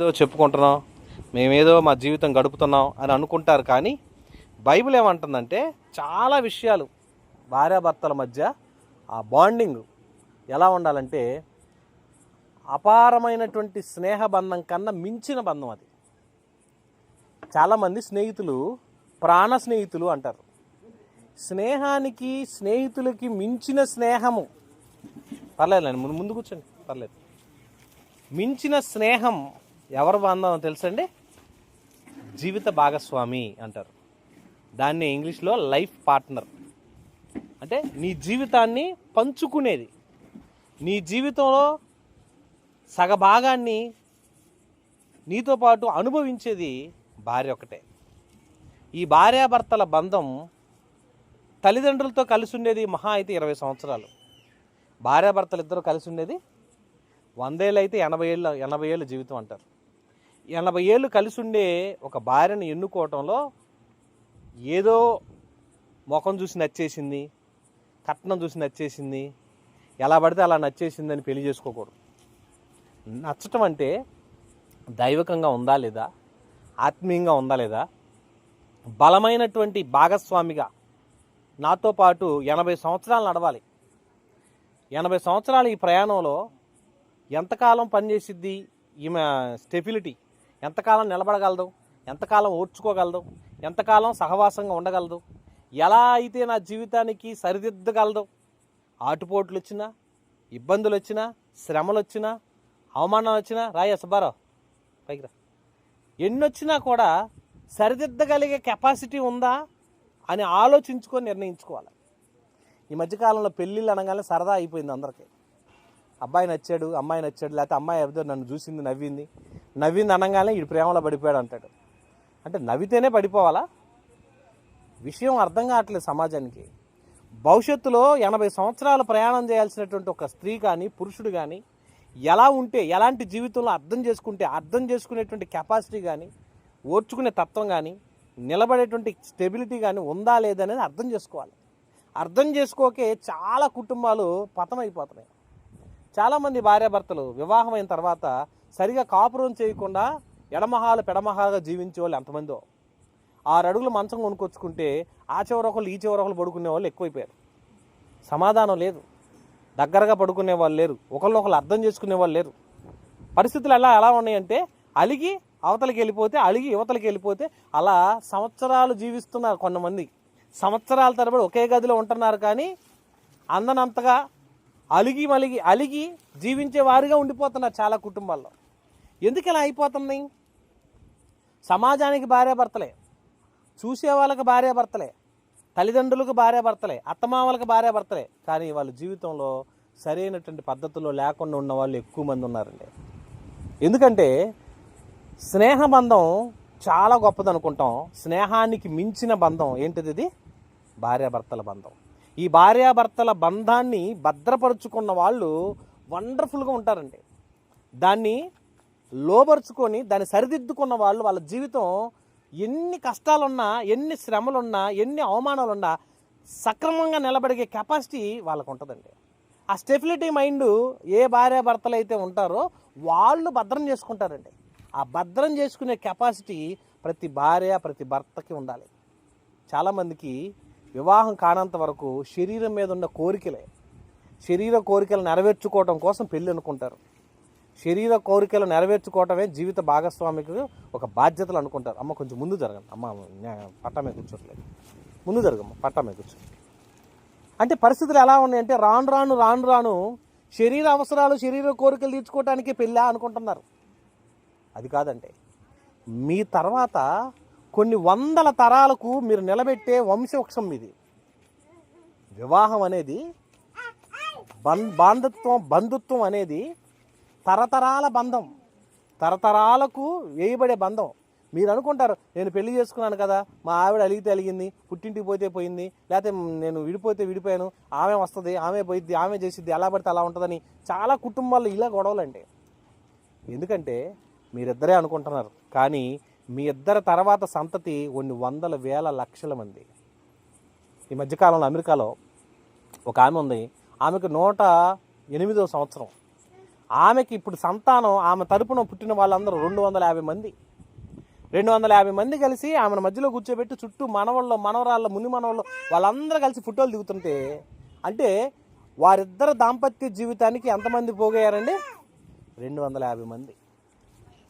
ఏదో చెప్పుకుంటున్నాం మేమేదో మా జీవితం గడుపుతున్నాం అని అనుకుంటారు కానీ బైబిల్ ఏమంటుందంటే చాలా విషయాలు భార్యాభర్తల మధ్య ఆ బాండింగ్ ఎలా ఉండాలంటే అపారమైనటువంటి స్నేహ బంధం కన్నా మించిన బంధం అది. చాలామంది స్నేహితులు ప్రాణ స్నేహితులు అంటారు. స్నేహానికి స్నేహితులకి మించిన స్నేహము. పర్లేదులేండి ముందు ముందు కూర్చోండి పర్లేదు. మించిన స్నేహం ఎవరు బంధం తెలుసండి? జీవిత భాగస్వామి అంటారు. దాన్ని ఇంగ్లీష్లో లైఫ్ పార్ట్నర్. అంటే నీ జీవితాన్ని పంచుకునేది. నీ జీవితంలో సగభాగాన్ని నీతో పాటు అనుభవించేది భార్య ఒకటే ఈ భార్యాభర్తల బంధం తల్లిదండ్రులతో కలిసి ఉండేది మహా అయితే ఇరవై సంవత్సరాలు. భార్యాభర్తలు ఇద్దరు కలిసి ఉండేది వందేళ్ళు అయితే ఎనభై ఏళ్ళు ఎనభై ఏళ్ళు జీవితం అంటారు. ఎనభై ఏళ్ళు కలిసి ఉండే ఒక భార్యను ఎన్నుకోవటంలో ఏదో ముఖం చూసి నచ్చేసింది కట్నం చూసి నచ్చేసింది ఎలా పడితే అలా నచ్చేసిందని పెళ్ళి చేసుకోకూడదు. నచ్చటం అంటే దైవకంగా ఉందా లేదా ఆత్మీయంగా ఉందా లేదా బలమైనటువంటి భాగస్వామిగా నాతో పాటు ఎనభై సంవత్సరాలు నడవాలి. ఎనభై సంవత్సరాలు ఈ ప్రయాణంలో ఎంతకాలం పనిచేసిద్ది ఈమె స్టెబిలిటీ? ఎంతకాలం నిలబడగలదు? ఎంతకాలం ఓర్చుకోగలదు? ఎంతకాలం సహవాసంగా ఉండగలదు? ఎలా అయితే నా జీవితానికి సరిదిద్దగలదు? ఆటుపోట్లు వచ్చినా ఇబ్బందులు వచ్చినా శ్రమలు వచ్చినా అవమానాలు వచ్చినా రాయ సుబ్బారావు పైకి రా. ఎన్ని వచ్చినా కూడా సరిదిద్దగలిగే కెపాసిటీ ఉందా అని ఆలోచించుకొని నిర్ణయించుకోవాలి. ఈ మధ్యకాలంలో పెళ్ళిళ్ళు అనగానే సరదా అయిపోయింది అందరికీ. అబ్బాయి నచ్చాడు అమ్మాయి నచ్చాడు లేకపోతే అమ్మాయి ఎవరిదో నన్ను చూసింది నవ్వింది. నవ్వింది అనగానే ఈ ప్రేమలో పడిపోయాడు అంటాడు. అంటే నవ్వితేనే పడిపోవాలా? విషయం అర్థం కావట్లేదు సమాజానికి. భవిష్యత్తులో ఎనభై సంవత్సరాలు ప్రయాణం చేయాల్సినటువంటి ఒక స్త్రీ కానీ పురుషుడు కానీ ఎలా ఉంటే ఎలాంటి జీవితంలో అర్థం చేసుకుంటే అర్థం చేసుకునేటువంటి కెపాసిటీ కానీ ఓర్చుకునే తత్వం కానీ నిలబడేటువంటి స్టెబిలిటీ కానీ ఉందా లేదనేది అర్థం చేసుకోవాలి. అర్థం చేసుకోకే చాలా కుటుంబాలు పతమైపోతున్నాయి చాలామంది భార్యాభర్తలు వివాహం అయిన తర్వాత సరిగా కాపురం చేయకుండా ఎడమహాలు పెడమహాలుగా జీవించే వాళ్ళు ఎంతమందో. ఆరు అడుగులు మంచం కొనుక్కొచ్చుకుంటే ఆ చివర ఒకళ్ళు ఈ చివర ఒకళ్ళు పడుకునే వాళ్ళు ఎక్కువైపోయారు. సమాధానం లేదు. దగ్గరగా పడుకునే వాళ్ళు లేరు. ఒకళ్ళొకళ్ళు అర్థం చేసుకునే వాళ్ళు లేరు. పరిస్థితులు ఎలా ఎలా ఉన్నాయంటే అలిగి అవతలకి వెళ్ళిపోతే అలిగి యువతలకి వెళ్ళిపోతే అలా సంవత్సరాలు జీవిస్తున్నారు కొంతమంది. సంవత్సరాల తరబడి ఒకే గదిలో ఉంటున్నారు కానీ అందనంతగా అలిగి మలిగి అలిగి జీవించే వారిగా ఉండిపోతున్నారు చాలా కుటుంబాల్లో. ఎందుకు ఇలా అయిపోతున్నాయి? సమాజానికి భార్యాభర్తలే చూసే వాళ్ళకి భార్యాభర్తలే తల్లిదండ్రులకు భార్యాభర్తలే అత్తమామలకు భార్యాభర్తలే కానీ వాళ్ళ జీవితంలో సరైనటువంటి పద్ధతుల్లో లేకుండా ఉన్న వాళ్ళు ఎక్కువ మంది ఉన్నారండి. ఎందుకంటే స్నేహబంధం చాలా గొప్పది అనుకుంటాం స్నేహానికి మించిన బంధం ఏంటిది ఇది? భార్యాభర్తల బంధం. ఈ భార్యాభర్తల బంధాన్ని భద్రపరుచుకున్న వాళ్ళు వండర్ఫుల్గా ఉంటారండి. దాన్ని లోపరుచుకొని దాన్ని సరిదిద్దుకున్న వాళ్ళు వాళ్ళ జీవితం ఎన్ని కష్టాలున్నా ఎన్ని శ్రమలున్నా ఎన్ని అవమానాలున్నా సక్రమంగా నిలబడిగే కెపాసిటీ వాళ్ళకు ఉంటుందండి ఆ స్టెబిలిటీ మైండ్ ఏ భార్యాభర్తలు అయితే ఉంటారో వాళ్ళు భద్రం చేసుకుంటారండి. ఆ భద్రం చేసుకునే కెపాసిటీ ప్రతి భార్య ప్రతి భర్తకి ఉండాలి. చాలామందికి వివాహం కానంత వరకు శరీరం మీద ఉన్న కోరికలే. శరీర కోరికలు నెరవేర్చుకోవటం కోసం పెళ్ళి అనుకుంటారు. శరీర కోరికలు నెరవేర్చుకోవటమే జీవిత భాగస్వామికి ఒక బాధ్యతలు అనుకుంటారు. అమ్మ కొంచెం ముందు జరగండి. అమ్మ పట్టమే పట్టా మీద కూర్చోట్లేదు. ముందు జరగమ్మ పట్టా మీద కూర్చో అంటే పరిస్థితులు ఎలా ఉన్నాయంటే రాను రాను రాను రాను శరీర అవసరాలు శరీర కోరికలు తీర్చుకోవటానికి పెళ్ళా అనుకుంటున్నారు. అది కాదంటే మీ తర్వాత కొన్ని వందల తరాలకు మీరు నిలబెట్టే వంశవృక్షం ఇది. వివాహం అనేది బం బాంధత్వం బంధుత్వం అనేది తరతరాల బంధం. తరతరాలకు వేయబడే బంధం. మీరు అనుకుంటారు నేను పెళ్ళి చేసుకున్నాను కదా మా ఆవిడ అలిగితే అలిగింది పుట్టింటికి పోతే పోయింది లేకపోతే నేను విడిపోతే విడిపోయాను ఆమె వస్తుంది ఆమె పోయిద్ది ఆమె చేసిద్ది ఎలా పడితే అలా ఉంటుందని చాలా కుటుంబాల్లో ఇలా గొడవలండి. ఎందుకంటే మీరిద్దరే అనుకుంటున్నారు. కానీ మీ ఇద్దరి తర్వాత సంతతి కొన్ని వందల వేల లక్షల మంది. ఈ మధ్యకాలంలో అమెరికాలో ఒక ఆమె ఉంది. ఆమెకు నూట ఎనిమిదో సంవత్సరం. ఆమెకి ఇప్పుడు సంతానం ఆమె తరపున పుట్టిన వాళ్ళందరూ రెండు వందల యాభై మంది. రెండు వందల యాభై మంది కలిసి ఆమెను మధ్యలో కూర్చోబెట్టి చుట్టూ మనవాళ్ళు మనవరాళ్ళ ముని మనవాళ్ళు వాళ్ళందరూ కలిసి ఫోటోలు దిగుతుంటే అంటే వారిద్దరు దాంపత్య జీవితానికి ఎంతమంది పోగయ్యారండి? రెండు వందల యాభై మంది.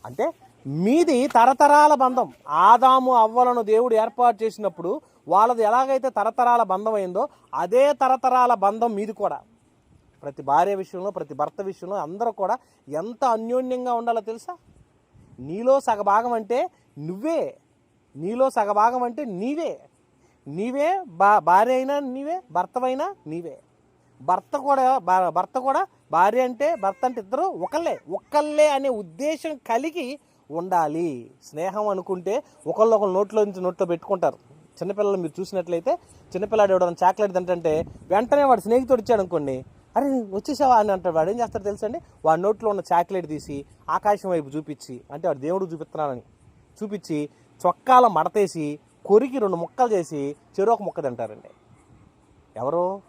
అంటే మీది తరతరాల బంధం. ఆదాము అవ్వలను దేవుడు ఏర్పాటు చేసినప్పుడు వాళ్ళది ఎలాగైతే తరతరాల బంధం అయిందో అదే తరతరాల బంధం మీది కూడా. ప్రతి భార్య విషయంలో ప్రతి భర్త విషయంలో అందరూ కూడా ఎంత అన్యోన్యంగా ఉండాలో తెలుసా? నీలో సగభాగం అంటే నువ్వే. నీలో సగభాగం అంటే నీవే. నీవే బా భార్య అయినా నీవే భర్తవైనా నీవే. భర్త కూడా భర్త కూడా భార్య అంటే భర్త అంటే ఇద్దరు ఒకళ్ళే. ఒకళ్ళే అనే ఉద్దేశం కలిగి ఉండాలి. స్నేహం అనుకుంటే ఒకళ్ళు ఒకళ్ళు నోట్లో నుంచి నోట్లో పెట్టుకుంటారు. చిన్నపిల్లలు మీరు చూసినట్లయితే చిన్నపిల్లాడు ఎవడన్నా చాక్లెట్ తింటే వెంటనే వాడు స్నేహితుడు ఇచ్చాడు అనుకోండి అరే వచ్చేసావా? అని అంటాడు. వాడు ఏం చేస్తాడు తెలుసండి వాడి నోట్లో ఉన్న చాక్లెట్ తీసి ఆకాశం వైపు చూపించి అంటే వాడు దేవుడు చూపిస్తున్నానని చూపించి చొక్కాల మడతేసి కొరికి రెండు ముక్కలు చేసి చెరొక ముక్క తింటారండి. ఎవరు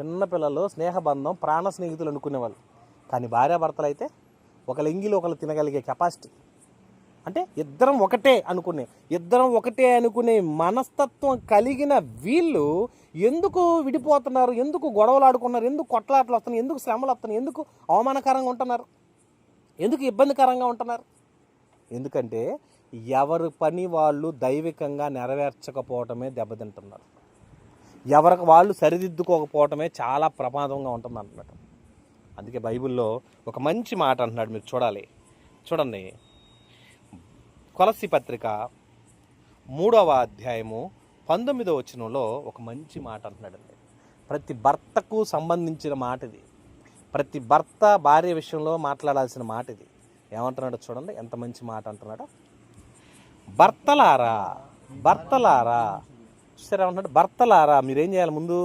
చిన్నపిల్లలు స్నేహబంధం ప్రాణ స్నేహితులు అనుకునేవాళ్ళు. కానీ భార్యాభర్తలు అయితే ఒక లింగిలో ఒకరు తినగలిగే కెపాసిటీ. అంటే ఇద్దరం ఒకటే అనుకునే ఇద్దరం ఒకటే అనుకునే మనస్తత్వం కలిగిన వీళ్ళు ఎందుకు విడిపోతున్నారు? ఎందుకు గొడవలు ఆడుకున్నారు? ఎందుకు కొట్లాటలు వస్తున్నాయి? ఎందుకు శ్రమలు వస్తున్నాయి? ఎందుకు అవమానకరంగా ఉంటున్నారు? ఎందుకు ఇబ్బందికరంగా ఉంటున్నారు? ఎందుకంటే ఎవరి పని వాళ్ళు దైవికంగా నెరవేర్చకపోవటమే దెబ్బతింటున్నారు. ఎవరికి వాళ్ళు సరిదిద్దుకోకపోవటమే చాలా ప్రమాదంగా ఉంటుంది అంటున్నాడు అందుకే బైబిల్లో ఒక మంచి మాట అంటున్నాడు మీరు చూడాలి. చూడండి. కొలసి పత్రిక మూడవ అధ్యాయము పంతొమ్మిదవ వచనంలో ఒక మంచి మాట అంటున్నాడండి ప్రతి భర్తకు సంబంధించిన మాట ఇది. ప్రతి భర్త భార్య విషయంలో మాట్లాడాల్సిన మాట ఇది. ఏమంటున్నాడో చూడండి ఎంత మంచి మాట అంటున్నాడో. భర్తలారా భర్తలారా. చూసారా ఏమంటున్నాడు? భర్తలారా మీరేం చేయాలి ముందు?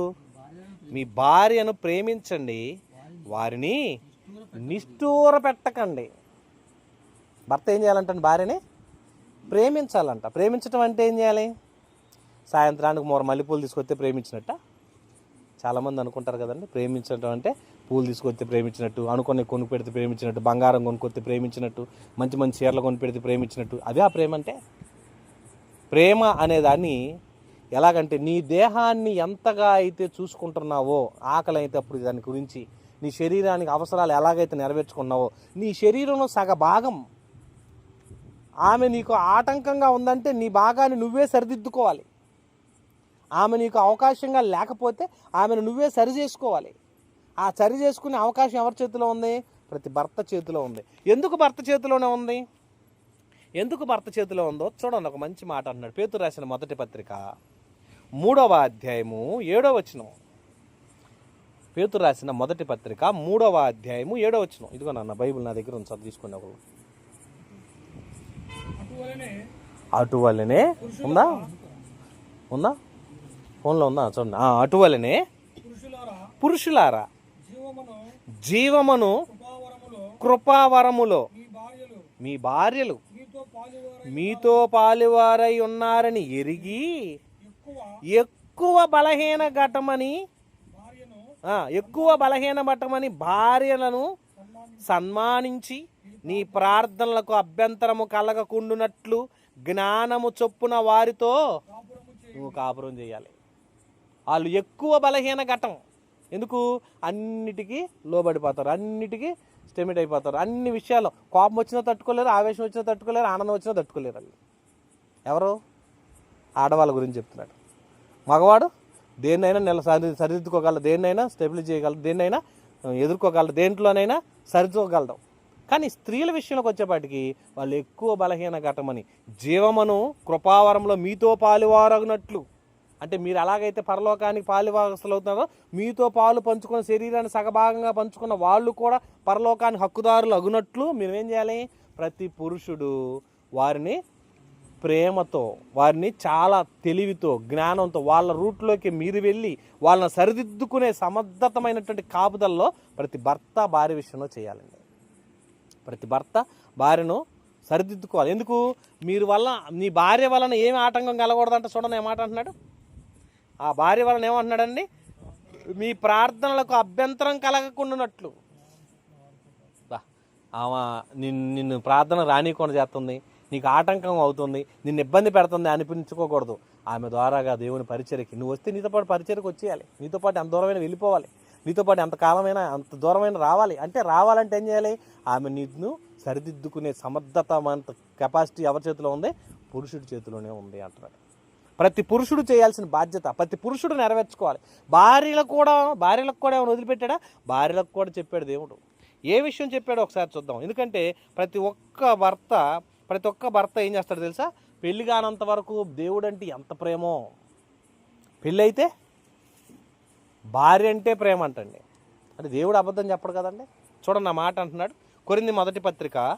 మీ భార్యను ప్రేమించండి వారిని నిష్ఠూర పెట్టకండి భర్త ఏం చేయాలంటే భార్యని ప్రేమించాలంట. ప్రేమించడం అంటే ఏం చేయాలి? సాయంత్రానికి మూర మల్లెపూలు తీసుకొస్తే ప్రేమించినట్ట? చాలామంది అనుకుంటారు కదండి ప్రేమించడం అంటే పూలు తీసుకొస్తే ప్రేమించినట్టు అనుకునే కొనుక్కు పెడితే ప్రేమించినట్టు బంగారం కొనుక్కొస్తే ప్రేమించినట్టు మంచి మంచి చీరలు కొనిపెడితే ప్రేమించినట్టు అదే ఆ ప్రేమ అంటే? ప్రేమ అనేదాన్ని ఎలాగంటే నీ దేహాన్ని ఎంతగా అయితే చూసుకుంటున్నావో ఆకలి అయితే అప్పుడు దాని గురించి నీ శరీరానికి అవసరాలు ఎలాగైతే నెరవేర్చుకున్నావో నీ శరీరంలో సగ భాగం ఆమె నీకు ఆటంకంగా ఉందంటే నీ భాగాన్ని నువ్వే సరిదిద్దుకోవాలి. ఆమె నీకు అవకాశంగా లేకపోతే ఆమెను నువ్వే సరి చేసుకోవాలి. ఆ సరి చేసుకునే అవకాశం ఎవరి చేతిలో ఉంది? ప్రతి భర్త చేతిలో ఉంది. ఎందుకు భర్త చేతిలోనే ఉంది? ఎందుకు భర్త చేతిలో ఉందో చూడండి ఒక మంచి మాట అన్నాడు పేతురు రాసిన మొదటి పత్రిక మూడవ అధ్యాయము ఏడవ వచనం. పేతురు రాసిన మొదటి పత్రిక మూడవ అధ్యాయము ఏడవ వచనం. ఇదిగో నాన్న బైబిల్ నా దగ్గర ఉంది చదువు తీసుకుని ఒకరు అటువలనే అటువలనే ఉందా? ఉందా? ఫోన్లో ఉందా? చూడండి. ఆ, అటువలనే పురుషులారా జీవమును కృపావరములో మీ భార్యలు మీతో పాలువారై ఉన్నారని ఎరిగి ఎక్కువ బలహీన ఘటమని ఎక్కువ బలహీన ఘటమని భార్యలను సన్మానించి నీ ప్రార్థనలకు అభ్యంతరము కలగకుండునట్లు జ్ఞానము చొప్పున వారితో నువ్వు కాపురం చేయాలి. వాళ్ళు ఎక్కువ బలహీన ఘటం ఎందుకు? అన్నిటికీ లోబడిపోతారు. అన్నిటికీ స్టెమిట్ అయిపోతారు. అన్ని విషయాలు కోపం వచ్చినా తట్టుకోలేరు ఆవేశం వచ్చినా తట్టుకోలేరు ఆనందం వచ్చినా తట్టుకోలేరు వాళ్ళు ఎవరు? ఆడవాళ్ళ గురించి చెప్తున్నాడు. మగవాడు దేన్నైనా నెల సరి సరిదిద్దుకోగలరు దేన్నైనా స్టెబిలైజ్ చేయగలరు దేన్నైనా ఎదుర్కోగలరు దేంట్లోనైనా సరిచూగలడు కానీ స్త్రీల విషయంలోకి వచ్చేపాటికి వాళ్ళు ఎక్కువ బలహీన ఘటమని జీవమను కృపావరంలో మీతో పాలువారగినట్లు. అంటే మీరు ఎలాగైతే పరలోకానికి పాలువారస్తులు అవుతున్నారో మీతో పాలు పంచుకున్న శరీరాన్ని సగభాగంగా పంచుకున్న వాళ్ళు కూడా పరలోకానికి హక్కుదారులు అగునట్లు మీరు ఏం చేయాలి? ప్రతి పురుషుడు వారిని ప్రేమతో వారిని చాలా తెలివితో జ్ఞానంతో వాళ్ళ రూట్లోకి మీరు వెళ్ళి వాళ్ళని సరిదిద్దుకునే సమర్థతమైనటువంటి కాపుదల్లో ప్రతి భర్త భార్య విషయంలో చేయాలండి. ప్రతి భర్త భార్యను సరిదిద్దుకోవాలి. ఎందుకు? మీరు వల్ల మీ భార్య వలన ఏమి ఆటంకం కలగకూడదంట చూడండి ఏమాట అంటున్నాడు? ఆ భార్య వలన ఏమంటున్నాడండి? మీ ప్రార్థనలకు అభ్యంతరం కలగకుండానట్లు. ఆమె నిన్ను నిన్ను ప్రార్థన రానికుండా చేస్తుంది నీకు ఆటంకం అవుతుంది నిన్ను ఇబ్బంది పెడుతుంది అనిపించుకోకూడదు. ఆమె ద్వారాగా దేవుని పరిచర్యకి నువ్వు వస్తే నీతో పాటు పరిచర్యకు వచ్చేయాలి. నీతో పాటు ఎంత దూరమైన వెళ్ళిపోవాలి. నీతో పాటు ఎంతకాలమైనా అంత దూరమైన రావాలి. అంటే రావాలంటే ఏం చేయాలి? ఆమె నిన్ను సరిదిద్దుకునే సమర్థత అంత కెపాసిటీ ఎవరి చేతిలో ఉంది? పురుషుడి చేతిలోనే ఉంది అంటున్నాడు. ప్రతి పురుషుడు చేయాల్సిన బాధ్యత ప్రతి పురుషుడు నెరవేర్చుకోవాలి. భార్యలకు కూడా భార్యలకు కూడా ఏమైనా వదిలిపెట్టాడా? భార్యలకు కూడా చెప్పాడు దేవుడు. ఏ విషయం చెప్పాడో ఒకసారి చూద్దాం. ఎందుకంటే ప్రతి ఒక్క భర్త ప్రతి ఒక్క భర్త ఏం చేస్తాడు తెలుసా? పెళ్ళి కానంత వరకు దేవుడు అంటే ఎంత ప్రేమో. పెళ్ళైతే భార్య అంటే ప్రేమ అంటండి. అంటే దేవుడు అబద్ధం చెప్పడు కదండి? చూడండి నా మాట అంటున్నాడు. కొరింది మొదటి పత్రిక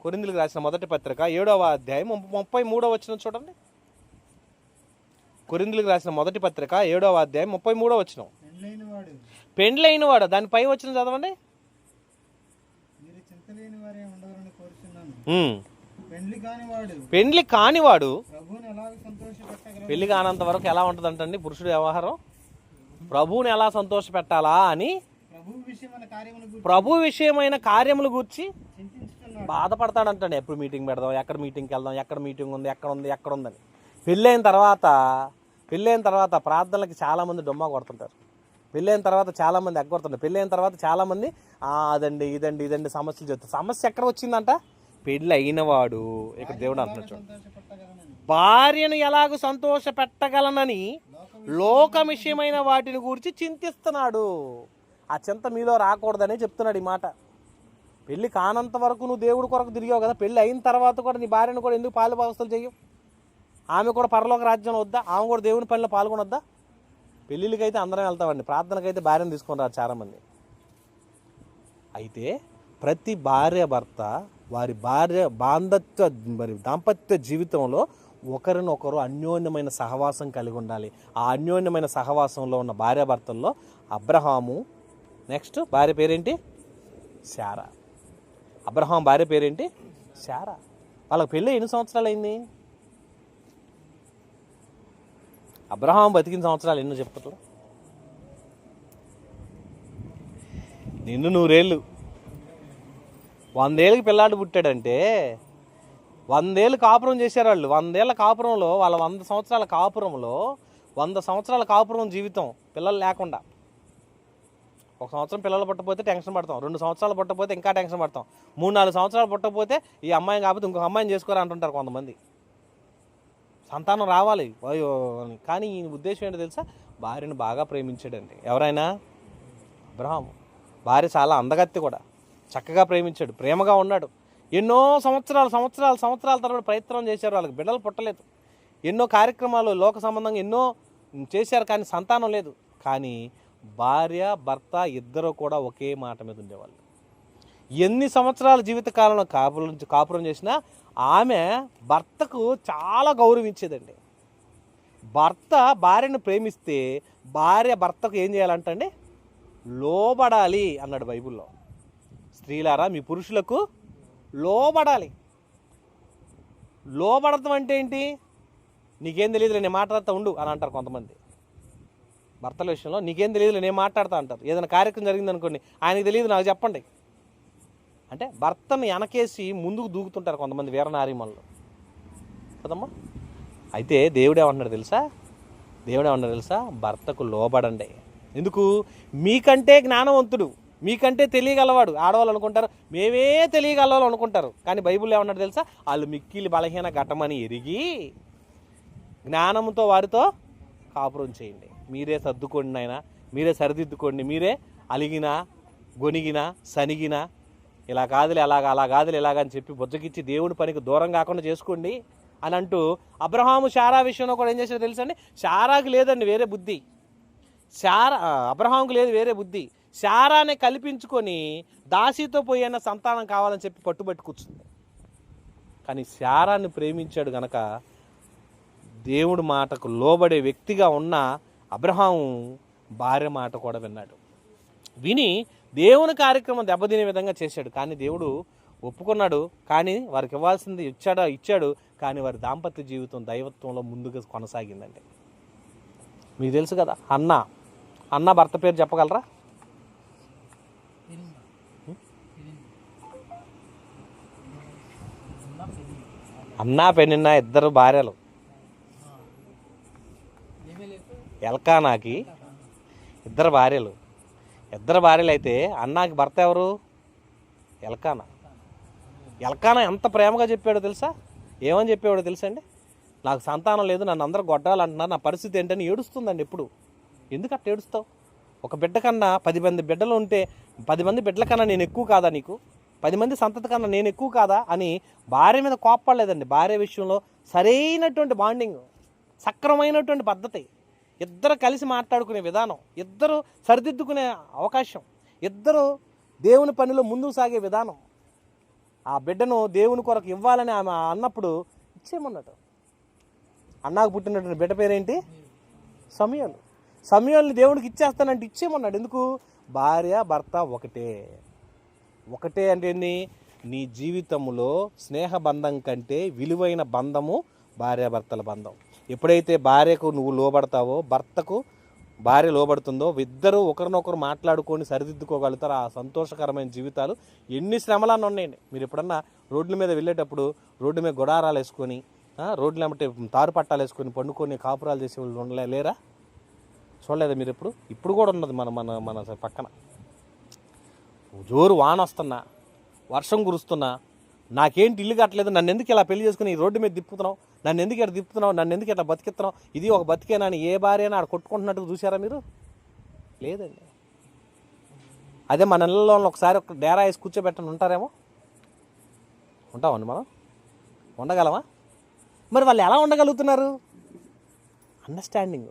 కొరిందులకు రాసిన మొదటి పత్రిక ఏడవ అధ్యాయం ముప్ప- మూడవ వచ్చిన చూడండి. కొరిందులకు రాసిన మొదటి పత్రిక ఏడవ అధ్యాయం ముప్పై మూడవ వచ్చిన పెండ్లైన వాడు దానిపై వచ్చిన చదవండి. పెండ్లి కాని వాడు పెండ్లి కానివాడు. పెళ్ళి కానంత వరకు ఎలా ఉంటుందంటండి పురుషుడు వ్యవహారం? ప్రభువుని ఎలా సంతోష పెట్టాలా అని ప్రభు విషయమైన కార్యముల గురించి బాధపడతాడంటండి. ఎప్పుడు మీటింగ్ పెడదాం ఎక్కడ మీటింగ్కి వెళ్దాం ఎక్కడ మీటింగ్ ఉంది ఎక్కడ ఉంది ఎక్కడ ఉందని. పెళ్ళైన తర్వాత పెళ్ళైన తర్వాత ప్రార్థనలకి చాలామంది డొమ్మా కొడుతుంటారు. పెళ్ళైన తర్వాత చాలామంది ఎగ్గొడుతుంటారు. పెళ్ళైన తర్వాత చాలామంది "ఆ, అదండి ఇదండి ఇదండి సమస్యలు చెప్తారు సమస్య ఎక్కడ వచ్చిందంట? పెళ్ళి అయినవాడు ఇక్కడ దేవుడు అంటున్నాడు భార్యను ఎలాగ సంతోష పెట్టగలనని లోక విషయమైన వాటిని గురించి చింతిస్తున్నాడు. ఆ చింత మీలో రాకూడదనే చెప్తున్నాడు ఈ మాట. పెళ్ళి కానంత వరకు నువ్వు దేవుడి కొరకు తిరిగావు కదా పెళ్ళి అయిన తర్వాత కూడా నీ భార్యను కూడా ఎందుకు పాలు వ్యవస్థలు చేయవు ఆమె కూడా పరలోక రాజ్యం వద్దా? ఆమె కూడా దేవుని పనిలో పాల్గొనొద్దా పెళ్ళిళ్ళకైతే అందరం వెళ్తామండి ప్రార్థనకైతే భార్యను తీసుకొని రారు చాలామంది అయితే ప్రతి భార్య భర్త వారి భార్య బాంధత్వ మరి దాంపత్య జీవితంలో ఒకరినొకరు అన్యోన్యమైన సహవాసం కలిగి ఉండాలి. ఆ అన్యోన్యమైన సహవాసంలో ఉన్న భార్య భర్తల్లో అబ్రహాము నెక్స్ట్ భార్య పేరేంటి? శారా. అబ్రహాం భార్య పేరేంటి? శారా. వాళ్ళకి పెళ్ళి ఎన్ని సంవత్సరాలు అయింది? అబ్రహాం బతికిన సంవత్సరాలు ఎన్నో చెప్పట్లు? నిన్ను నూరేళ్ళు. వందేళ్ళకి పిల్లాడు పుట్టాడంటే వందేళ్ళు కాపురం చేశారు వాళ్ళు వందేళ్ళ కాపురంలో వాళ్ళ వంద సంవత్సరాల కాపురంలో వంద సంవత్సరాల కాపురం జీవితం పిల్లలు లేకుండా. ఒక సంవత్సరం పిల్లలు పుట్టకపోతే టెన్షన్ పడతాం. రెండు సంవత్సరాలు పుట్టకపోతే ఇంకా టెన్షన్ పడతాం. మూడు నాలుగు సంవత్సరాలు పుట్టకపోతే ఈ అమ్మాయిని కాకపోతే ఇంకొక అమ్మాయిని చేసుకోరా అంటుంటారు కొంతమంది. సంతానం రావాలి. అయ్యో అని కానీ ఈయన ఉద్దేశం ఏంటో తెలుసా? భార్యను బాగా ప్రేమించాడండి. ఎవరైనా? అబ్రహాము. భార్య చాలా అందగత్తి కూడా. చక్కగా ప్రేమించాడు. ప్రేమగా ఉన్నాడు. ఎన్నో సంవత్సరాలు సంవత్సరాలు సంవత్సరాల తర్వాత ప్రయత్నం చేశారు వాళ్ళకి. బిడ్డలు పుట్టలేదు. ఎన్నో కార్యక్రమాలు లోక సంబంధంగా ఎన్నో చేశారు కానీ సంతానం లేదు. కానీ భార్య భర్త ఇద్దరు కూడా ఒకే మాట మీద ఉండేవాళ్ళు. ఎన్ని సంవత్సరాల జీవితకాలంలో కాపురం కాపురం చేసినా ఆమె భర్తకు చాలా గౌరవించేదండి. భర్త భార్యను ప్రేమిస్తే భార్య భర్తకు ఏం చేయాలంటండి? లోబడాలి అన్నాడు బైబిల్లో. స్త్రీలారా మీ పురుషులకు లోబడాలి. లోబడతాం అంటే ఏంటి? నీకేం తెలియదులే నేను మాట్లాడుతూ ఉండు అని అంటారు కొంతమంది. భర్తల విషయంలో నీకేం తెలియదులే నేను మాట్లాడుతా అంటారు. ఏదైనా కార్యక్రమం జరిగింది అనుకోండి ఆయనకు తెలియదు నాకు చెప్పండి. అంటే భర్తను వెనకేసి ముందుకు దూకుతుంటారు కొంతమంది వీరనారీమణులు కదమ్మా? అయితే దేవుడే ఏమంటున్నాడు తెలుసా? దేవుడే ఏమన్నాడు తెలుసా? భర్తకు లోబడండి. ఎందుకు? మీకంటే జ్ఞానవంతుడు. మీకంటే తెలియగలవాడు. ఆడవాళ్ళు అనుకుంటారు మేమే తెలియగలవాళ్ళు అనుకుంటారు. కానీ బైబిల్ ఏమన్నాడు తెలుసా? వాళ్ళు మిక్కిలి బలహీన ఘటమని ఎరిగి జ్ఞానంతో వారితో కాపురం చేయండి. మీరే సర్దుకోండి నాయన మీరే సరిదిద్దుకోండి మీరే అలిగినా గొనిగినా సనిగినా ఇలా కాదులే అలాగా అలా కాదులే ఇలాగా అని చెప్పి బుజ్జగిచ్చి దేవుడి పనికి దూరం కాకుండా చేసుకోండి అని అంటూ అబ్రహాము శారా విషయంలో కూడా ఏం చేశారో తెలుసండి శారాకు లేదండి వేరే బుద్ధి. శారా అబ్రహాంకు లేదు వేరే బుద్ధి. శారాన్ని కల్పించుకొని దాసితో పోయిన సంతానం కావాలని చెప్పి పట్టుబట్టి కూర్చుంది. కానీ శారాన్ని ప్రేమించాడు గనక దేవుడి మాటకు లోబడే వ్యక్తిగా ఉన్న అబ్రహాము భార్య మాట కూడా విన్నాడు. విని దేవుని కార్యక్రమం దెబ్బతినే విధంగా చేశాడు. కానీ దేవుడు ఒప్పుకున్నాడు. కానీ వారికి ఇవ్వాల్సింది ఇచ్చాడా? ఇచ్చాడు. కానీ వారి దాంపత్య జీవితం దైవత్వంలో ముందుగా కొనసాగిందండి. మీకు తెలుసు కదా అన్న. అన్న భర్త పేరు చెప్పగలరా? అన్నా పెనిన్న ఇద్దరు భార్యలు. ఎల్కానాకి ఇద్దరు భార్యలు. ఇద్దరు భార్యలు అయితే అన్నాకి భర్త ఎవరు? ఎల్కానా. ఎల్కానా ఎంత ప్రేమగా చెప్పాడో తెలుసా? ఏమని చెప్పేవాడో తెలుసా అండి? నాకు సంతానం లేదు నన్ను అందరూ గొడ్డాలంటున్నారు నా పరిస్థితి ఏంటని ఏడుస్తుందండి ఎప్పుడు. ఎందుకు అట్ట ఏడుస్తావు? ఒక బిడ్డ కన్నా పది మంది బిడ్డలు ఉంటే పది మంది బిడ్డల కన్నా నేను ఎక్కువ కాదా నీకు? పది మంది సంతతి కన్నా నేను ఎక్కువ కాదా అని భార్య మీద కోప్పడలేదండి. భార్య విషయంలో సరైనటువంటి బాండింగ్ సక్రమైనటువంటి పద్ధతి. ఇద్దరు కలిసి మాట్లాడుకునే విధానం ఇద్దరు సరిదిద్దుకునే అవకాశం ఇద్దరు దేవుని పనిలో ముందుకు సాగే విధానం. ఆ బిడ్డను దేవుని కొరకు ఇవ్వాలని ఆమె అన్నప్పుడు ఇచ్చేమన్నట్టు అన్నాకు పుట్టినటువంటి బిడ్డ పేరేంటి? సమయాలు సమయాల్ని దేవునికి ఇచ్చేస్తానంటే ఇచ్చేమన్నాడు ఎందుకు? భార్య భర్త ఒకటే. ఒకటే అంటే ఏంది? నీ జీవితంలో స్నేహ బంధం కంటే విలువైన బంధము భార్యాభర్తల బంధం. ఎప్పుడైతే భార్యకు నువ్వు లోబడతావో భర్తకు భార్య లోబడుతుందో ఇద్దరు ఒకరినొకరు మాట్లాడుకొని సరిదిద్దుకోగలుగుతారు. ఆ సంతోషకరమైన జీవితాలు ఎన్ని శ్రమలన్నా ఉన్నాయండి మీరు ఎప్పుడన్నా రోడ్ల మీద వెళ్ళేటప్పుడు రోడ్డు మీద గొడారాలు వేసుకొని రోడ్లు ఏమంటే తారు పట్టాలు వేసుకొని పండుకొని కాపురాలు చేసే వాళ్ళు ఉండలే లేరా? చూడలేదా మీరు ఎప్పుడు? ఇప్పుడు కూడా ఉన్నది మన మన మన పక్కన. జోరు వాన వస్తున్నా వర్షం కురుస్తున్నా నాకేంటి ఇల్లు కట్టలేదు నన్ను ఎందుకు ఇలా పెళ్ళి చేసుకుని ఈ రోడ్డు మీద తిప్పుతున్నావు? నన్ను ఎందుకు ఇట్లా తిప్పుతున్నావు? నన్ను ఎందుకు ఇట్లా బతికిస్తున్నావు? ఇది ఒక బతికేనా అని ఏ భార్య అని ఆడ కొట్టుకుంటున్నట్టు చూసారా మీరు? లేదండి. అదే మన ఇళ్ళలో ఒకసారి ఒక డేరా వేసి కూర్చోబెట్టని ఉంటారేమో? ఉంటామండి మనం. ఉండగలమా? మరి వాళ్ళు ఎలా ఉండగలుగుతున్నారు? అండర్స్టాండింగ్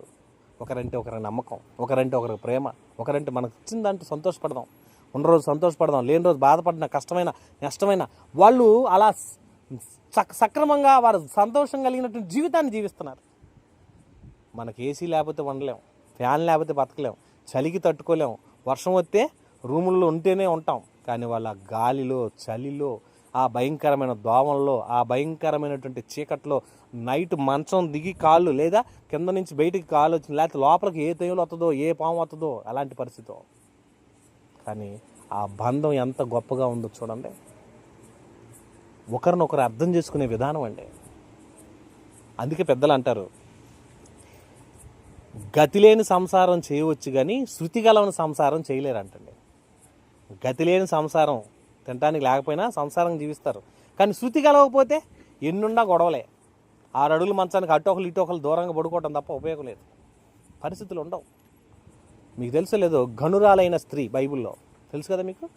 ఒకరంటే ఒకరి నమ్మకం ఒకరంటే ఒకరి ప్రేమ ఒకరంటే మనకు ఇచ్చిందంటూ సంతోషపడదాం. ఉన్న రోజు సంతోషపడదాం లేని రోజు బాధపడిన కష్టమైన నష్టమైన వాళ్ళు అలా సక్ సక్రమంగా వారు సంతోషం కలిగినటువంటి జీవితాన్ని జీవిస్తున్నారు. మనకి ఏసీ లేకపోతే ఉండలేము ఫ్యాన్ లేకపోతే బతకలేం చలికి తట్టుకోలేం వర్షం వస్తే రూముల్లో ఉంటేనే ఉంటాం కానీ వాళ్ళ గాలిలో చలిలో ఆ భయంకరమైన దోమల్లో ఆ భయంకరమైనటువంటి చీకట్లో నైట్ మంచం దిగి కాళ్ళు లేదా కింద నుంచి బయటికి కాళ్ళు వచ్చింది లేకపోతే లోపలికి ఏ తెగులు వస్తుందో ఏ పాము వస్తుందో అలాంటి పరిస్థితి. కానీ ఆ బంధం ఎంత గొప్పగా ఉందో చూడండి. ఒకరినొకరు అర్థం చేసుకునే విధానం అండి. అందుకే పెద్దలు అంటారు గతిలేని సంసారం చేయవచ్చు కానీ శృతి గలవని సంసారం చేయలేరంటండి. గతిలేని సంసారం తినడానికి లేకపోయినా సంసారం జీవిస్తారు. కానీ శృతి గలవకపోతే ఎన్నున్నా గొడవలే. ఆరు అడుగులు మంచానికి అటు ఒకరు ఇటు ఒకరు దూరంగా పడుకోవటం తప్ప ఉపయోగం లేదు. పరిస్థితులు ఉండవు. మీకు తెలుసు లేదో గనురాలైన స్త్రీ బైబిల్లో. తెలుసు కదా మీకు?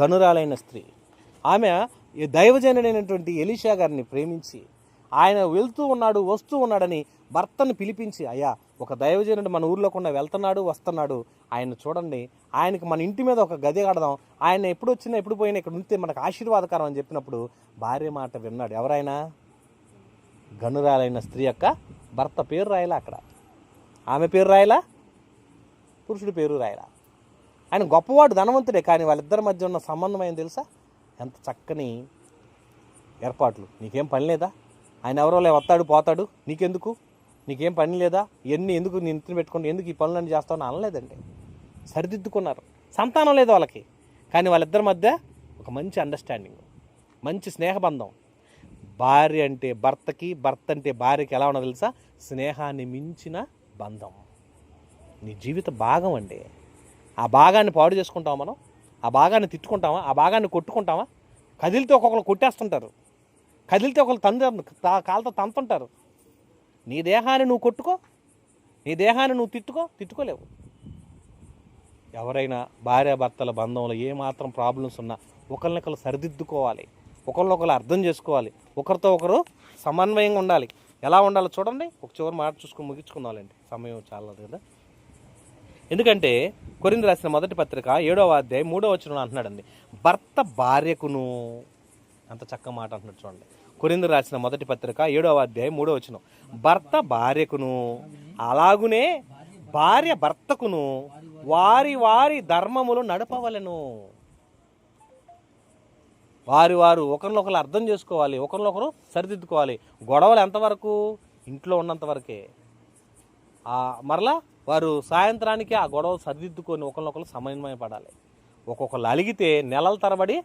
గనురాలైన స్త్రీ. ఆమె ఈ దైవజనుడైనటువంటి ఎలీషా గారిని ప్రేమించి ఆయన వెళ్తూ ఉన్నాడు వస్తూ ఉన్నాడని భర్తను పిలిపించి అయ్యా ఒక దైవజనుడు మన ఊర్లోకుండా వెళ్తున్నాడు వస్తున్నాడు. ఆయన చూడండి ఆయనకి మన ఇంటి మీద ఒక గది కడదాం. ఆయన ఎప్పుడు వచ్చినా ఎప్పుడు పోయినా ఇక్కడ ఉంటే మనకు ఆశీర్వాదకరం అని చెప్పినప్పుడు భార్య మాట విన్నాడు. ఎవరైనా గనురాలైన స్త్రీ యొక్క భర్త పేరు రాయలా అక్కడ. ఆమె పేరు రాయలా? పురుషుడి పేరు రాయరా. ఆయన గొప్పవాడు ధనవంతుడే కానీ వాళ్ళిద్దరి మధ్య ఉన్న సంబంధం ఏం తెలుసా? ఎంత చక్కని ఏర్పాట్లు. నీకేం పని లేదా? ఆయన ఎవరో లే వస్తాడు పోతాడు. నీకెందుకు? నీకేం పని లేదా? ఎన్ని ఎందుకు నేను ఇంటిని పెట్టుకుంటే ఎందుకు ఈ పనులన్నీ చేస్తావు అనలేదండి. సరిదిద్దుకున్నారు. సంతానం లేదు వాళ్ళకి. కానీ వాళ్ళిద్దరి మధ్య ఒక మంచి అండర్స్టాండింగ్ మంచి స్నేహబంధం. భార్య అంటే భర్తకి భర్త అంటే భార్యకి ఎలా ఉన్నదో తెలుసా? స్నేహాన్ని మించిన బంధం. నీ జీవిత భాగం అండి. ఆ భాగాన్ని పాడు చేసుకుంటాం మనం? ఆ భాగాన్ని తిట్టుకుంటామా? ఆ భాగాన్ని కొట్టుకుంటామా? కదిలితే ఒక్కొక్కరు కొట్టేస్తుంటారు. కదిలితే ఒకరు తందు కాళ్ళతో తంతుంటారు. నీ దేహాన్ని నువ్వు కొట్టుకో నీ దేహాన్ని నువ్వు తిట్టుకో తిట్టుకోలేవు. ఎవరైనా భార్యాభర్తల బంధంలో ఏమాత్రం ప్రాబ్లమ్స్ ఉన్నా ఒకరినొకరు సరిదిద్దుకోవాలి. ఒకరినొకరు అర్థం చేసుకోవాలి. ఒకరితో ఒకరు సమన్వయంగా ఉండాలి. ఎలా ఉండాలో చూడండి. ఒక చివరి మాట చూసుకుని ముగించుకుందాలండి సమయం చాలా కదా. ఎందుకంటే కొరింది రాసిన మొదటి పత్రిక ఏడవ అధ్యాయం మూడవ వచ్చిన అంటున్నాడండి. భర్త భార్యకును. అంత చక్క మాట అంటున్నాడు చూడండి. కొరింది రాసిన మొదటి పత్రిక ఏడవ అధ్యాయం మూడవ వచనం. భర్త భార్యకును. అలాగునే భార్య భర్తకును వారి వారి ధర్మములు నడపవలెను. వారి వారు ఒకరినొకరు అర్థం చేసుకోవాలి ఒకరినొకరు సరిదిద్దుకోవాలి. గొడవలు ఎంతవరకు? ఇంట్లో ఉన్నంత వరకే. మరలా వారు సాయంత్రానికి ఆ గొడవ సరిదిద్దుకొని ఒకరినొకరు సమన్వయపడాలి ఒక్కొక్కరు అలిగితే నెలల తరబడి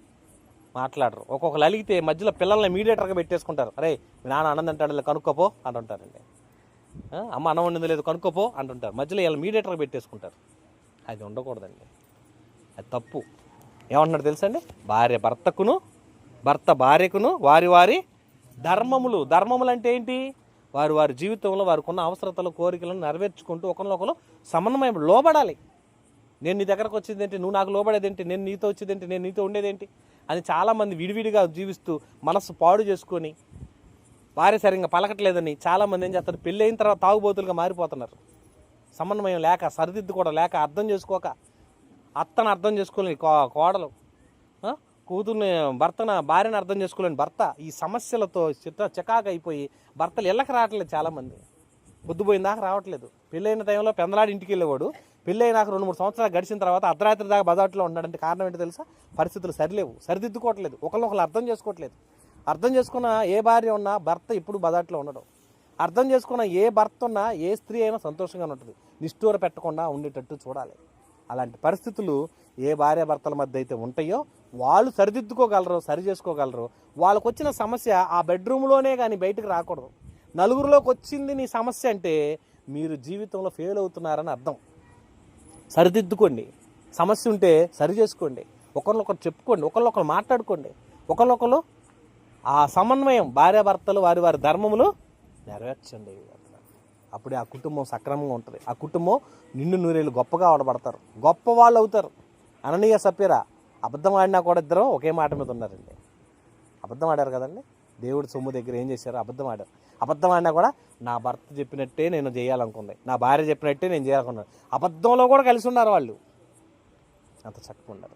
మాట్లాడరు. ఒక్కొక్కరు అలిగితే మధ్యలో పిల్లల్ని మీడియేటర్గా పెట్టేసుకుంటారు. అరే మీ నాన్న అన్నం అంటాడు కనుక్కోపో అంటుంటారండి. అమ్మ అన్నం వండిందో లేదు కనుక్కోపో అంటుంటారు. మధ్యలో వీళ్ళు మీడియేటర్గా పెట్టేసుకుంటారు. అది ఉండకూడదండి. అది తప్పు. ఏమంటున్నాడు తెలుసండి భార్య భర్తకును భర్త భార్యకును వారి వారి ధర్మములు. ధర్మములు అంటే ఏంటి? వారు వారి జీవితంలో వారికి ఉన్న అవసరతలు కోరికలను నెరవేర్చుకుంటూ ఒకరినొకరు సమన్వయం లోబడాలి. నేను నీ దగ్గరకు వచ్చేదేంటి నువ్వు నాకు లోబడేదేంటి నేను నీతో వచ్చేదేంటి నేను నీతో ఉండేదేంటి అని చాలామంది విడివిడిగా జీవిస్తూ మనస్సు పాడు చేసుకొని వారే సరిగ్గా పలకట్లేదని చాలామంది ఏం చేస్తారు? పెళ్ళి అయిన తర్వాత తాగుబోతులుగా మారిపోతున్నారు. సమన్వయం లేక సరిదిద్దుకోవడం లేక అర్థం చేసుకోక అత్తను అర్థం చేసుకోలేని కో- కోడలు. కూతుర్ని భర్తన భార్యను అర్థం చేసుకోలేని భర్త ఈ సమస్యలతో చిత్త చికాకు అయిపోయి భర్తలు ఇళ్ళకి రావట్లేదు చాలామంది. పొద్దుపోయిన దాకా రావట్లేదు. పెళ్ళైన టైంలో పెందలాడి ఇంటికి వెళ్ళేవాడు. పెళ్ళి రెండు మూడు సంవత్సరాలు గడిచిన తర్వాత అర్ధరాత్రి దాకా బజార్లో ఉన్నాడంటే కారణం ఏంటో తెలుసా? పరిస్థితులు సరిలేవు. సరిదిద్దుకోవట్లేదు. ఒకరినొకరు అర్థం చేసుకోవట్లేదు. అర్థం చేసుకున్న ఏ భార్య ఉన్నా భర్త ఇప్పుడు బజార్లో ఉండడం. అర్థం చేసుకున్న ఏ భర్త ఉన్నా ఏ స్త్రీ అయినా సంతోషంగా ఉంటుంది. నిష్ఠూర పెట్టకుండా ఉండేటట్టు చూడాలి. అలాంటి పరిస్థితులు ఏ భార్య భర్తల మధ్య అయితే ఉంటాయో వాళ్ళు సరిదిద్దుకోగలరు సరి చేసుకోగలరు వాళ్ళకు వచ్చిన సమస్య ఆ బెడ్రూమ్లోనే కానీ బయటకు రాకూడదు. నలుగురిలోకి వచ్చింది నీ సమస్య అంటే మీరు జీవితంలో ఫెయిల్ అవుతున్నారని అర్థం. సరిదిద్దుకోండి. సమస్య ఉంటే సరి చేసుకోండి ఒకరినొకరు చెప్పుకోండి ఒకరినొకరు మాట్లాడుకోండి. ఒకరినొకరు ఆ సమన్వయం భార్యాభర్తలు వారి వారి ధర్మములు నెరవేర్చండి. అప్పుడే ఆ కుటుంబం సక్రమంగా ఉంటుంది. ఆ కుటుంబం నిండు నూరేళ్ళు గొప్పగా ఆడబడతారు. గొప్ప వాళ్ళు అవుతారు. అననీయ సప్యరా అబద్ధం ఆడినా కూడా ఇద్దరు ఒకే మాట మీద ఉన్నారండి. అబద్ధం ఆడారు కదండి? దేవుడు సొమ్ము దగ్గర ఏం చేశారు? అబద్ధం ఆడారు. అబద్ధం ఆడినా కూడా నా భర్త చెప్పినట్టే నేను చేయాలనుకుంది. నా భార్య చెప్పినట్టే నేను చేయాలనుకున్నాను అబద్ధంలో కూడా కలిసి ఉన్నారు వాళ్ళు. అంత చక్కగా ఉన్నారు.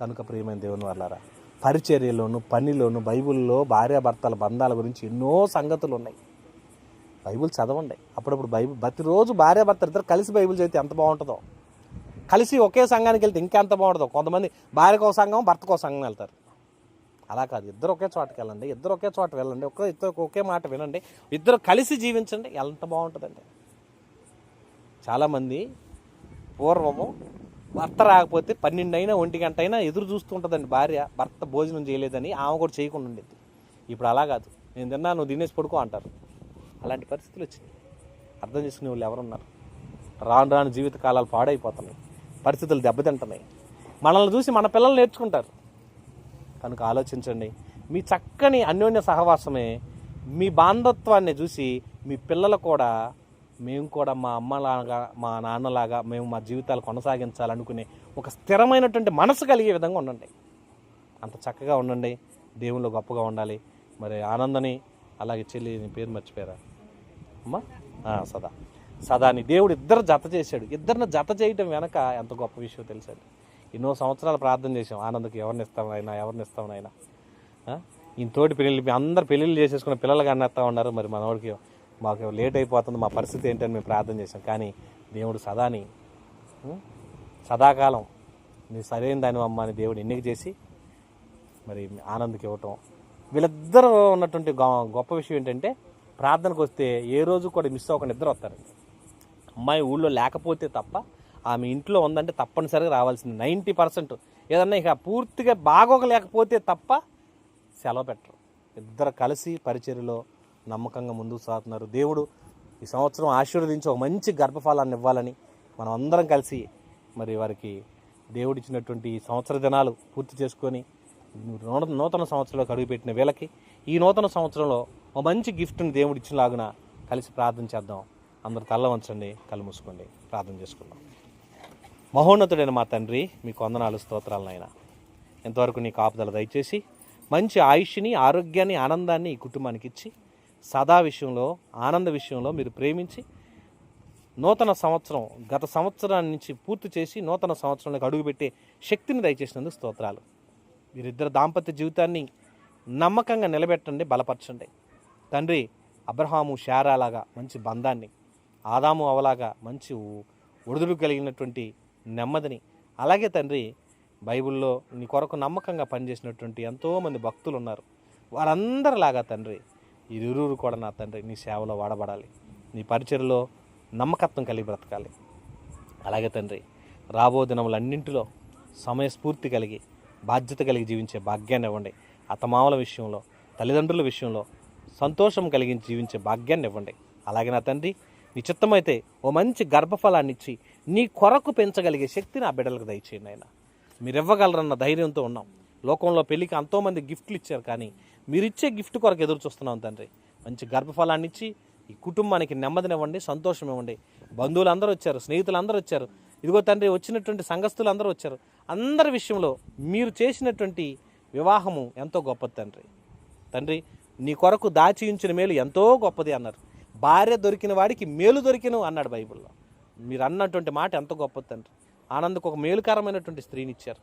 కనుక ప్రియమైన దేవుని వాళ్ళారా పరిచర్యలోను పనిలోను బైబిల్లో భార్యాభర్తల బంధాల గురించి ఎన్నో సంగతులు ఉన్నాయి. బైబిల్ చదవండి. అప్పుడప్పుడు బైబిల్ ప్రతిరోజు భార్యాభర్తలు ఇద్దరు కలిసి బైబిల్ చదివితే ఎంత బాగుంటుందో. కలిసి ఒకే సంఘానికి వెళ్తే ఇంకా ఎంత బాగుంటుందో. కొంతమంది భార్యకు ఒక సంఘం భర్తకు ఒక సంఘం వెళ్తారు. అలా కాదు. ఇద్దరు ఒకే చోటకి వెళ్ళండి. ఇద్దరు ఒకే చోట వెళ్ళండి. ఒకే ఇద్దరు ఒకే మాట వినండి. ఇద్దరు కలిసి జీవించండి. ఎంత బాగుంటుందండి. చాలామంది పూర్వము భర్త రాకపోతే పన్నెండు అయినా ఒంటి గంట అయినా ఎదురు చూస్తుంటుందండి భార్య. భర్త భోజనం చేయలేదని ఆమె కూడా చేయకుండా ఉండేది. ఇప్పుడు అలా కాదు. నేను తిన్నా నువ్వు తినేసి పడుకో అంటారు. అలాంటి పరిస్థితులు వచ్చినాయి. అర్థం చేసుకునే వాళ్ళు ఎవరున్నారు? రాను రాను జీవిత కాలాలు పాడైపోతున్నాయి. పరిస్థితులు దెబ్బతింటున్నాయి. మనల్ని చూసి మన పిల్లలు నేర్చుకుంటారు. కనుక ఆలోచించండి. మీ చక్కని అన్యోన్య సహవాసమే మీ బాంధత్వాన్ని చూసి మీ పిల్లలు కూడా మేము కూడా మా అమ్మలాగా మా నాన్నలాగా మేము మా జీవితాలు కొనసాగించాలనుకునే ఒక స్థిరమైనటువంటి మనసు కలిగే విధంగా ఉండండి. అంత చక్కగా ఉండండి. దేవుళ్ళు గొప్పగా ఉండాలి. మరి ఆనందని అలాగే చెల్లి నీ పేరు మర్చిపోయారా? అమ్మా? సదా. సదాని దేవుడు ఇద్దరు జత చేశాడు. ఇద్దరిని జత చేయటం వెనక ఎంత గొప్ప విషయం తెలుసండి. ఎన్నో సంవత్సరాలు ప్రార్థన చేసాం ఆనందకి ఎవరిని ఇస్తాం అయినా ఎవరిని ఇస్తామనైనా ఈయనతోటి పెళ్ళిళ్ళు అందరు పెళ్ళిళ్ళు చేసేసుకున్న పిల్లలు కన్నేస్తా ఉన్నారు. మరి మనవాడికి మాకు లేట్ అయిపోతుంది. మా పరిస్థితి ఏంటని మేము ప్రార్థన చేసాం కానీ దేవుడు సదాని సదాకాలం నీ సరైన దాని అమ్మ అని దేవుడు ఎన్నిక చేసి మరి ఆనందకి ఇవ్వటం. వీళ్ళిద్దరూ ఉన్నటువంటి గొ- గొప్ప విషయం ఏంటంటే ప్రార్థనకు వస్తే ఏ రోజు కూడా మిస్ అవ్వకుండా ఇద్దరు వస్తారండి అమ్మాయి ఊళ్ళో లేకపోతే తప్ప ఆమె ఇంట్లో ఉందంటే తప్పనిసరిగా రావాల్సింది. Ninety percent. ఏదన్నా ఇక పూర్తిగా బాగోగలేకపోతే తప్ప సెలవు పెట్టరు. ఇద్దరు కలిసి పరిచర్లో నమ్మకంగా ముందుకు సాగుతున్నారు. దేవుడు ఈ సంవత్సరం ఆశీర్వదించి ఒక మంచి గర్భఫలాన్ని ఇవ్వాలని మనం అందరం కలిసి మరి వారికి దేవుడిచ్చినటువంటి ఈ సంవత్సర దినాలు పూర్తి చేసుకొని నూతన నూతన సంవత్సరంలోకి అడుగుపెట్టిన వీళ్ళకి ఈ నూతన సంవత్సరంలో ఒక మంచి గిఫ్ట్ని దేవుడిచ్చినలాగున కలిసి ప్రార్థన చేద్దాం. అందరు తల్ల వంచండి కళ్ళు మూసుకోండి. ప్రార్థన చేసుకుందాం. మహోన్నతుడైన మా తండ్రి మీకు వందనాలు స్తోత్రాలనైనా ఎంతవరకు నీ కాపుదల దయచేసి మంచి ఆయుష్ని ఆరోగ్యాన్ని ఆనందాన్ని ఈ కుటుంబానికి ఇచ్చి సదా విషయంలో ఆనంద విషయంలో మీరు ప్రేమించి నూతన సంవత్సరం గత సంవత్సరాన్ని నుంచి పూర్తి చేసి నూతన సంవత్సరంలోకి అడుగుపెట్టే శక్తిని దయచేసినందుకు స్తోత్రాలు. వీరిద్దరు దాంపత్య జీవితాన్ని నమ్మకంగా నిలబెట్టండి బలపరచండి. తండ్రి అబ్రహాము శారాలాగా మంచి బంధాన్ని ఆదాము అవలాగా మంచి ఒడిదుడు కలిగినటువంటి నెమ్మదిని. అలాగే తండ్రి బైబిల్లో నీ కొరకు నమ్మకంగా పనిచేసినటువంటి ఎంతోమంది భక్తులు ఉన్నారు వారందరిలాగా తండ్రి ఇరువురు కూడా నా తండ్రి నీ సేవలో వాడబడాలి. నీ పరిచయలో నమ్మకత్వం కలిగి బ్రతకాలి. అలాగే తండ్రి రాబో దినములన్నింటిలో సమయస్ఫూర్తి కలిగి బాధ్యత కలిగి జీవించే భాగ్యాన్ని ఇవ్వండి. అతమామల విషయంలో తల్లిదండ్రుల విషయంలో సంతోషం కలిగించి జీవించే భాగ్యాన్ని ఇవ్వండి. అలాగే నా తండ్రి నీ చిత్తమైతే ఓ మంచి గర్భఫలాన్ని ఇచ్చి నీ కొరకు పెంచగలిగే శక్తిని ఆ బిడ్డలకు దయచేయండి ఆయన మీరు ఇవ్వగలరన్న ధైర్యంతో ఉన్నాం. లోకంలో పెళ్ళికి ఎంతోమంది గిఫ్ట్లు ఇచ్చారు కానీ మీరు ఇచ్చే గిఫ్ట్ కొరకు ఎదురు చూస్తున్నాం తండ్రి. మంచి గర్భఫలాన్ని ఇచ్చి ఈ కుటుంబానికి నెమ్మదినివ్వండి సంతోషం ఇవ్వండి బంధువులు అందరూ వచ్చారు స్నేహితులు అందరూ వచ్చారు. ఇదిగో తండ్రి వచ్చినటువంటి సంఘస్థులు అందరూ వచ్చారు. అందరి విషయంలో మీరు చేసినటువంటి వివాహము ఎంతో గొప్పది తండ్రి. తండ్రి నీ కొరకు దాచి ఉంచిన మేలు ఎంతో గొప్పది అన్నారు. భార్య దొరికిన వాడికి మేలు దొరికిను అన్నాడు బైబిల్లో. మీరు అన్నటువంటి మాట ఎంత గొప్పది తండ్రి. ఆనందకు ఒక మేలుకరమైనటువంటి స్త్రీనిచ్చారు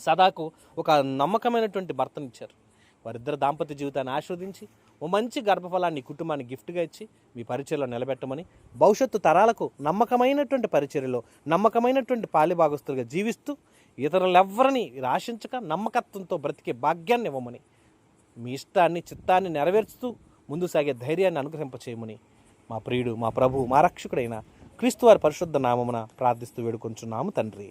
సదాకు ఒక నమ్మకమైనటువంటి భర్తనిచ్చారు వారిద్దరు దాంపత్య జీవితాన్ని ఆస్వాదించి ఓ మంచి గర్భఫలాన్ని కుటుంబాన్ని గిఫ్ట్గా ఇచ్చి మీ పరిచయలో నిలబెట్టమని భవిష్యత్తు తరాలకు నమ్మకమైనటువంటి పరిచర్యలో నమ్మకమైనటువంటి పాలిభాగస్తులుగా జీవిస్తూ ఇతరులెవ్వరిని ఆశించక నమ్మకత్వంతో బ్రతికే భాగ్యాన్ని ఇవ్వమని మీ ఇష్టాన్ని చిత్తాన్ని నెరవేర్చుతూ ముందు సాగే ధైర్యాన్ని అనుగ్రహింపచేయమని మా ప్రియుడు మా ప్రభు మా రక్షకుడైన క్రీస్తు వారి పరిశుద్ధ నామమున ప్రార్థిస్తూ వేడుకొంచున్నాము తండ్రి.